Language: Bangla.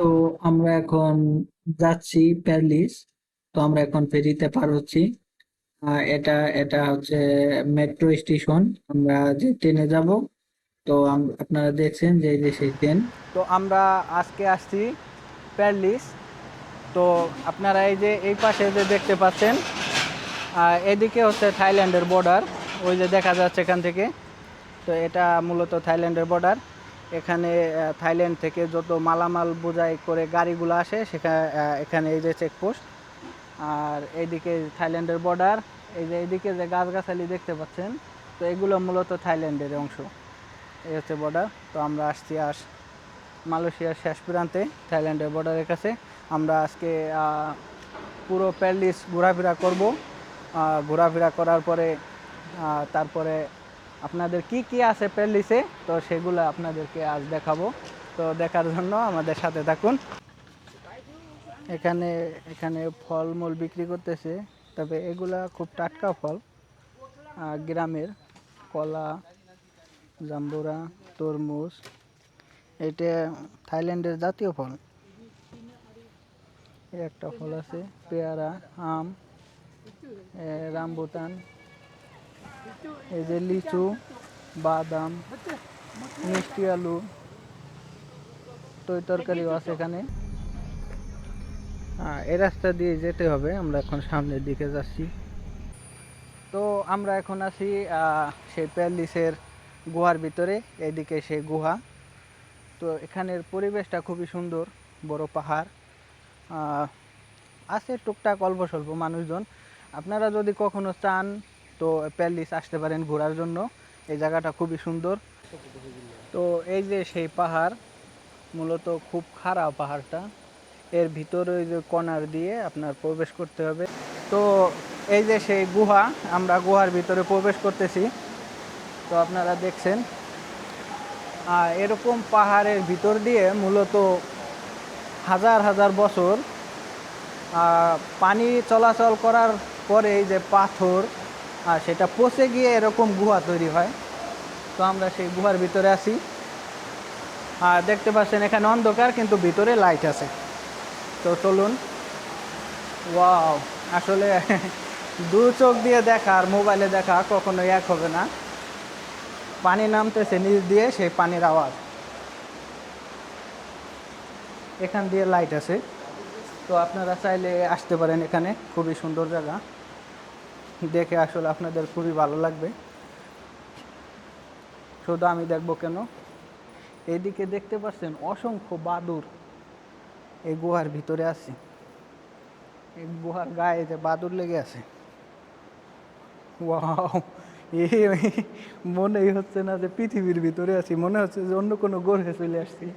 তো আমরা এখন যাচ্ছি প্যারিস। তো আমরা এখন ফেরিতে পার হচ্ছি। এটা এটা হচ্ছে মেট্রো স্টেশন। আমরা যে ট্রেনে যাব, তো আপনারা দেখছেন যে যে সেই ট্রেন। তো আমরা আজকে আসছি প্যারিস। তো আপনারা এই যে, এই পাশে যে দেখতে পাচ্ছেন এদিকে হচ্ছে থাইল্যান্ডের বর্ডার। ওই যে দেখা যাচ্ছে এখান থেকে। তো এটা মূলত থাইল্যান্ডের বর্ডার। এখানে থাইল্যান্ড থেকে যত মালামাল বোঝাই করে গাড়িগুলো আসে সেখানে এখানে এই যে চেকপোস্ট আর এইদিকে থাইল্যান্ডের বর্ডার এই যে এইদিকে যে গাছগাছালি দেখতে পাচ্ছেন, তো এগুলো মূলত থাইল্যান্ডের অংশ। এই হচ্ছে বর্ডার তো আমরা আসছি আস মালয়েশিয়ার শেষ প্রান্তে, থাইল্যান্ডের বর্ডারের কাছে। আমরা আজকে পুরো প্যারিস ঘোরাফেরা করব। ঘোরাফেরা করার পরে তারপরে আপনাদের কি কি আছে প্যারিসে তো সেগুলো আপনাদেরকে আজ দেখাবো। তো দেখার জন্য আমাদের সাথে থাকুন। এখানে এখানে ফলমূল বিক্রি করতেছে তবে এগুলা খুব টাটকা ফল। গ্রামের কলা জাম্বুরা তরমুজ এটা থাইল্যান্ডের জাতীয় ফল। একটা ফল আছে পেয়ারা আম এ, রামবুটান এই যে লিচু, বাদাম, মিষ্টি আলু তৈ তরকারিও আছে এখানে। এই রাস্তা দিয়ে যেতে হবে, আমরা এখন সামনের দিকে যাচ্ছি। তো আমরা এখন আছি সেই প্যারিসের গুহার ভিতরে এদিকে সেই গুহা। তো এখানের পরিবেশটা খুবই সুন্দর, বড় পাহাড়। আছে টুকটাক অল্প স্বল্প মানুষজন। আপনারা যদি কখনো চান তো প্যারিস আসতে পারেন ঘোরার জন্য। এই জায়গাটা খুবই সুন্দর। তো এই যে সেই পাহাড়, মূলত খুব খারাপ পাহাড়টা। এর ভিতরে ওই যে কর্নার দিয়ে আপনার প্রবেশ করতে হবে। তো এই যে সেই গুহা, আমরা গুহার ভিতরে প্রবেশ করতেছি। তো আপনারা দেখছেন আর এরকম পাহাড়ের ভিতর দিয়ে মূলত হাজার হাজার বছর পানি চলাচল করার পরে এই যে পাথর আর সেটা পচে গিয়ে এরকম গুহা তৈরি হয়। তো আমরা সেই গুহার ভিতরে আছি। আর দেখতে পাচ্ছেন এখানে অন্ধকার, কিন্তু ভিতরে লাইট আছে। তো চলুন। ওয়াও আসলে দু চোখ দিয়ে দেখা আর মোবাইলে দেখা কখনোই এক হবে না। পানি নামতেছে নিচ দিয়ে সেই পানির আওয়াজ। এখান দিয়ে লাইট আছে। তো আপনারা চাইলে আসতে পারেন এখানে। খুবই সুন্দর জায়গা। দেখে আসলে আপনাদের খুবই ভালো লাগবে। শুধু আমি দেখব কেন? এইদিকে দেখতে পাচ্ছেন অসংখ্য বাদুর এই গুহার ভিতরে আছে। এই গুহার গায়ে যে বাদুর লেগে আছে। এই মনেই হচ্ছে না যে পৃথিবীর ভিতরে আছি, মনে হচ্ছে যে অন্য কোনো গ্রহে চলে আসছি।